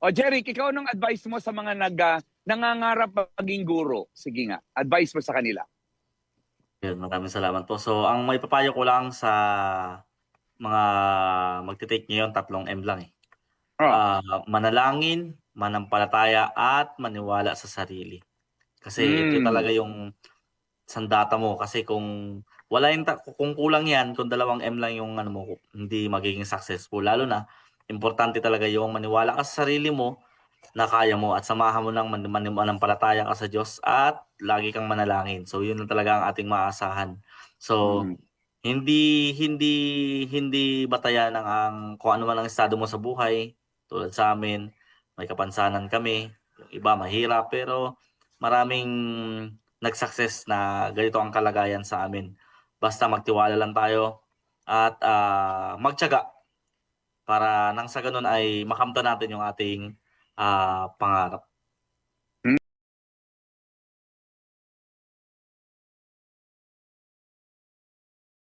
O Jeric, ikaw anong advice mo sa mga nag, ah, nangangarap maging guro? Sige nga, advice mo sa kanila. Yun, maraming salamat po. So, ang may papayo ko lang sa mga magte-take ngayon, tatlong M lang eh. Oh. Ah, manalangin, manampalataya, at maniwala sa sarili. Kasi ito Mm. talaga yung sandata mo. Kasi kung wala yung, kung kulang yan, kung dalawang M lang yung ano mo, hindi magiging successful. Lalo na, importante talaga yung maniwala ka sa sarili mo na kaya mo at samahan mo ng man, man, manampalataya ka sa Diyos at lagi kang manalangin. So, yun lang talaga ang ating maasahan. So, Mm. hindi hindi hindi batayan ng ang kung ano man ang estado mo sa buhay tulad sa amin may kapansanan kami yung iba mahirap pero maraming nag-success na ganito ang kalagayan sa amin basta magtiwala lang tayo at ah, magtiyaga para nang sa ganun ay makamtan natin yung ating ah, pangarap